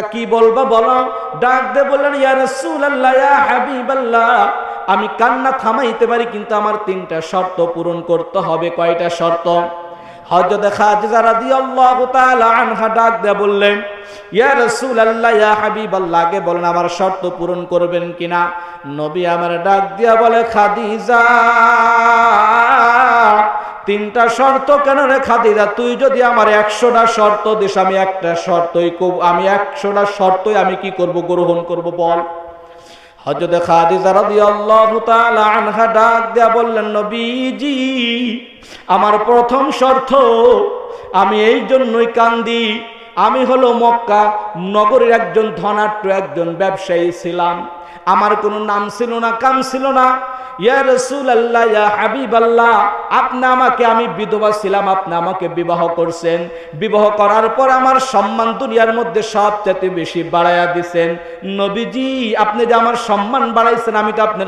কি বলব বলো? ডাক দে বললেন, ইয়া রাসূলুল্লাহ, ইয়া হাবিবাল্লাহ। আমি কান্না থামাইতে পারি, কিন্তু আমার তিনটা শর্ত পূরণ করতে হবে। কয়টা শর্ত? হযরত খাদিজা রাদিয়াল্লাহু তাআলা আনহা ডাক দে বললেন, ইয়া রাসূলুল্লাহ, ইয়া হাবিবাল্লাহ। আগে বলেন, আমার শর্ত পূরণ করবেন কিনা? নবী আমার ডাক দিয়া বলে, খাদিজা। তিনটা শর্ত কেন রে খাদিজা তুই যদি আমার একশোটা শর্ত দিস, আমি একটা শর্তই আমি একশোটা শর্তই আমি কি করব, গ্রহণ করব, বল। আনহা ডাক দেয়া বললেন, নবীজি, আমার প্রথম শর্ত, আমি এই জন্যই কান্দি, আমি হলো মক্কা নগরের একজন ধনাট্য একজন ব্যবসায়ী ছিলাম। আমার কোনো নাম ছিল না, কাম ছিল না। আপনার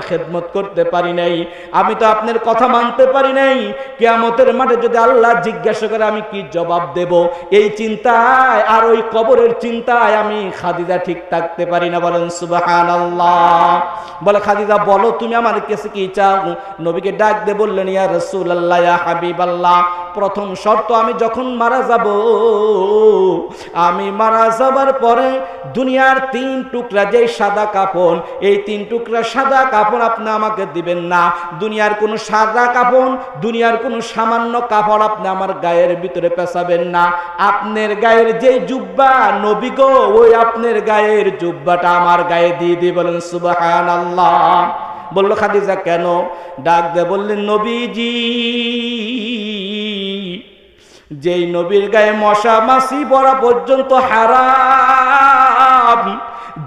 খেদমত করতে পারি নাই। আমি তো আপনার কথা মানতে পারি নাই। কেয়ামতের মাঠে যদি আল্লাহ জিজ্ঞাসা করে, আমি কি জবাব দেব? এই চিন্তায় আর ওই কবরের চিন্তায় আমি খাদিজা ঠিক থাকতে পারি না। বলেন সুবাহান বলে, খাদিজা, বলো তুমি আমার কাছে কি চাও? নবীকে ডাক দে বললেন, ইয়া রসুল আল্লাহ ইয়া হাবিব আল্লাহ প্রথম শর্ত, আমি যখন মারা যাব, আমি মারা যাবার পরে দুনিয়ার তিন টুকরা যে সাদা কাপড়, এই তিন টুকরা সাদা কাপড় আপনি আমাকে দিবেন না। দুনিয়ার কোনো সাদা কাপড়, দুনিয়ার কোনো সামান্য কাপড় আপনি আমার গায়ের ভিতরে পেঁচাবেন না। আপনার গায়ের যে জুব্বা, নবী গো, ওই আপনার গায়ের জুব্বাটা আমার গায়ে দিয়ে দিয়ে বলেন সুবাহান আল্লাহ বলল, খাদিজা, কেন? ডাক দে বললেন, নবীজি, যেই নবীর গায়ে মশা মাসি পড়া পর্যন্ত হারাম,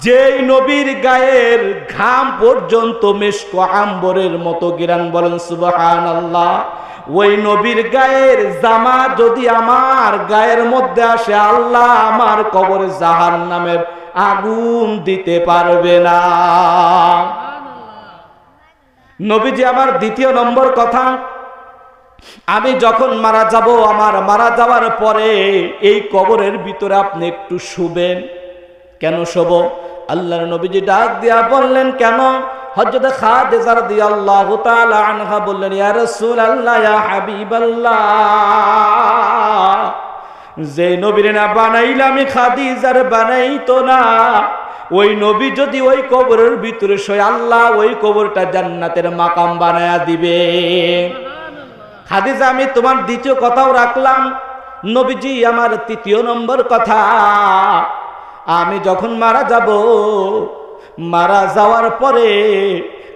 যেই নবীর গায়ের ঘাম পর্যন্ত মেশক আম্বরের মতো গিরান বলেন সুবাহান আল্লাহ ওই নবীর গায়ের জামা যদি আমার গায়ের মধ্যে আসে, আল্লাহ আমার কবর জাহান নামের আগুন দিতে পারবে না। নবীজি আমার দ্বিতীয় নম্বর কথা, আমি যখন মারা যাব, আমার মারা যাওয়ার পরে এই কবরের ভিতরে আপনি একটু শুবেন। কেন শোব? আল্লাহর নবীজি ডাক দিয়া বললেন, কেন? হযরত খাদিজা রাদিয়াল্লাহু তাআলা আনহা বললেন, ইয়া রাসূলুল্লাহ, ইয়া হাবিবাল্লাহ। যে নবীর না বানাইলে আমি খাদিজার বানাইতো না। ওই নবী যদি ওই কবরের ভিতরে সই আল্লাহ ওই কবরটা জান্নাতের মাকাম বানায়া দিবে। খাদিজা, আমি তোমার দ্বিতীয় কথাও রাখলাম। নবীজি, আমার তৃতীয় নম্বর কথা। আমি যখন মারা যাব, মারা যাওয়ার পরে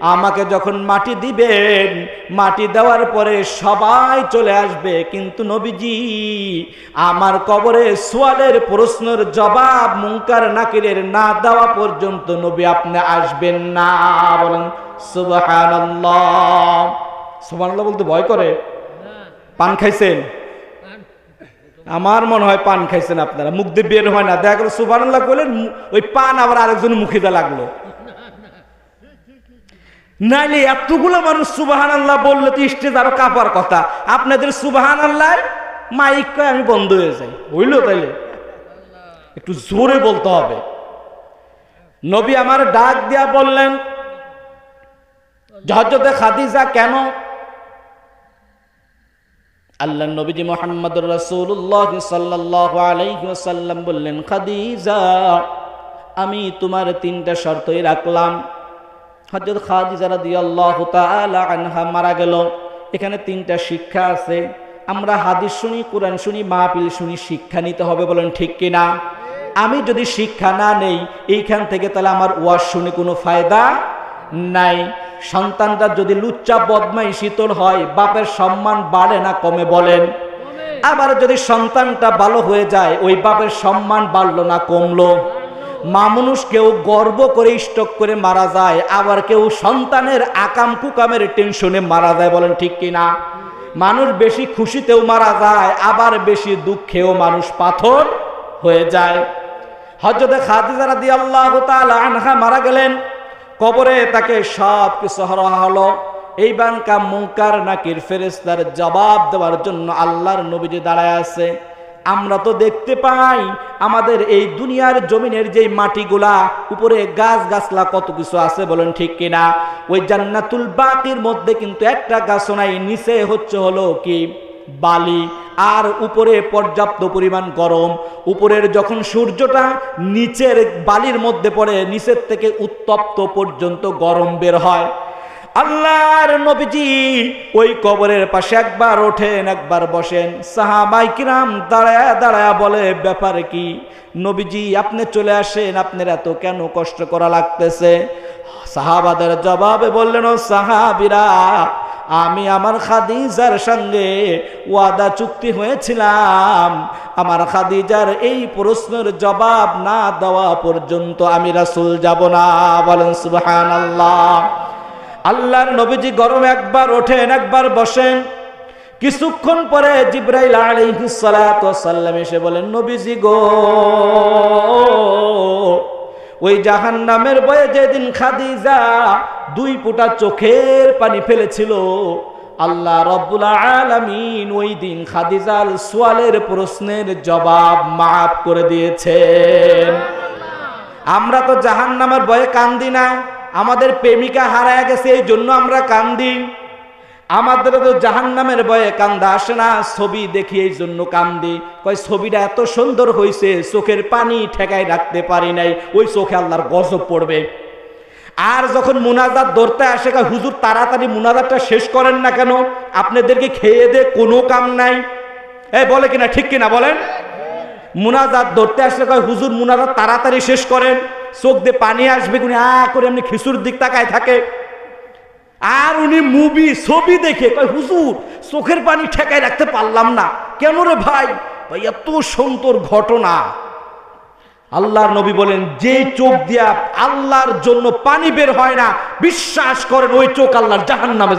আমাকে যখন মাটি দিবেন, মাটি দেওয়ার পরে সবাই চলে আসবে। কিন্তু নবীজি, আমার কবরে সোয়ালের প্রশ্নের জবাব মুঙ্কার নাকিরের না দেওয়া পর্যন্ত নবী আপনি আসবেন না। বলেন, সুবহানাল্লাহ। সুবহানাল্লাহ বলতে ভয় করে। পান খাইছেন? আমার মনে হয় পান খাইছেন আপনারা। মুখ দিয়ে বের হয় না। দেখা গেল সুবহানাল্লাহ মু- ওই পান আবার আরেকজন দেওয়া লাগল। নাইলে এতগুলো মানুষ সুবাহান আল্লাহ বললে তো স্টেজ আরও কাপার কথা। আপনাদের সুবাহান আল্লাহ মাইক কয় আমি বন্ধ হয়ে যাই। হইল তাইলে? একটু জোরে বলতে হবে। নবী আমার ডাক দিয়া বললেন হজরতে খাদিজা কেন? আল্লাহ নবীজি মোহাম্মদ রসুল্লাহ সাল্লাহ আলাইসাল্লাম বললেন, খাদিজা, আমি তোমার তিনটা শর্তই রাখলাম। হজরত খাদিজা রাদিয়াল্লাহু তাআলা আনহা মারা গেল। এখানে তিনটা শিক্ষা আছে। আমরা হাদিস শুনি কোরআন শুনি মাহফিল শুনি শিক্ষা নিতে হবে বলেন ঠিক কিনা আমি যদি শিক্ষা না নেই এইখান থেকে তাহলে আমার ওয়াজ শুনে কোনো ফায়দা নাই। সন্তানটা যদি লুচ্চা বদমাই শীতল হয় বাপের সম্মান বাড়ে না কমে বলেন। আবার যদি সন্তানটা ভালো হয়ে যায় ওই বাপের সম্মান বাড়লো না কমলো। মানুষ কেউ গর্ব করে স্টক করে মারা যায়, আবার কেউ সন্তানের আকাম কুকামের টেনশনে মারা যায়, বলেন ঠিক কিনা মানুষ বেশি খুশিতেও মারা যায়, আবার বেশি দুঃখেও মানুষ পাথর হয়ে যায়। হজরতে খাদিজা রাদিয়াল্লাহু তাআলা আনহা মারা গেলেন, কবরে তাকে সব কিছু হরা হলো। এই বানকা মুঙ্কার নাকির ফেরেস্তার জবাব দেওয়ার জন্য আল্লাহর নবীজি দাঁড়ায় আছে। আমরা তো দেখতে পাই আমাদের এই দুনিয়ার জমিনের যেই মাটিগুলা, উপরে গাছ গাছলা কত কিছু আছে বলেন ঠিক কিনা? ওই জান্নাতুল বাকির মধ্যে কিন্তু একটা গাছ নাই, নিচে হচ্ছে হলো কি? বালি। আর উপরে পর্যাপ্ত পরিমাণ গরম। উপরের যখন সূর্যটা নিচের বালির মধ্যে পড়ে, নিচের থেকে উত্তপ্ত পর্যন্ত গরম বের হয়। আল্লাহর নবীজি ওই কবরের পাশে একবার ওঠেন, একবার বসেন। সাহাবাই কিরাম দাঁড়ায় দাঁড়ায় বলে, ব্যাপার কি? নবীজি, আপনি চলে আসেন, আপনার এত কেন কষ্ট করা লাগতেছে? সাহাবাদের জবাবে বললেন, ও সাহাবিরা, আমি আমার খাদিজার সঙ্গে ওয়াদা চুক্তি হয়েছিলাম। আমার খাদিজার এই প্রশ্নের জবাব না দেওয়া পর্যন্ত আমি রাসুল যাব না। বলেন সুবহান আল্লাহ আল্লাহর নবীজি গরম একবার ওঠেন, একবার বসেন। কিছুক্ষণ পরে জিব্রাইল আলাইহিস সালাতু সাল্লাম এসে বলেন, নবীজি গো, ওই জাহান্নামের বয়ে যেদিন খাদিজা দুই ফুটা চোখের পানি ফেলেছিল, আল্লাহ রব্বুল আলামিন ওই দিন খাদিজার সোয়ালের প্রশ্নের জবাব মাফ করে দিয়েছেন। আমরা তো জাহান্নামের বয়ে কান্দি না। আমাদের প্রেমিকা হারায় গেছে, এই জন্য আমরা কান্দি। আমাদের তো জাহান্নামের ভয়ে কান্দা আসে না, ছবি দেখি এই জন্য কান্দি। কয়, ছবিটা এত সুন্দর হয়েছে চোখের পানি ঠেকায় রাখতে পারি নাই, ওই চোখে আল্লাহর গজব পড়বে। আর যখন মুনাজাত ধরতে আসে, কয়, হুজুর, তাড়াতাড়ি মুনাজাতটা শেষ করেন না কেন? আপনাদেরকে খেয়ে দে, কোনো কাম নাই। এই বলে কিনা, ঠিক কিনা বলেন? মুনাজাত ধরতে আসলে কয়, হুজুর, মুনাজাত তাড়াতাড়ি শেষ করেন। চোখ দিয়ে পানি আসবে, উনি আ করে এমনি খিচুর দিক তাকায় থাকে। আর উনি মুভি ছবি দেখে কয়, হুজুর, চোখের পানি ঠেকায় রাখতে পারলাম না। কেন রে ভাই? ভাই, এত সুন্দর ঘটনা। আল্লাহর নবী বলেন যে চোখ দিয়া আল্লাহর জন্য পানি বের হয় না, বিশ্বাস করেন ওই চোখ আল্লাহর জাহান্নামে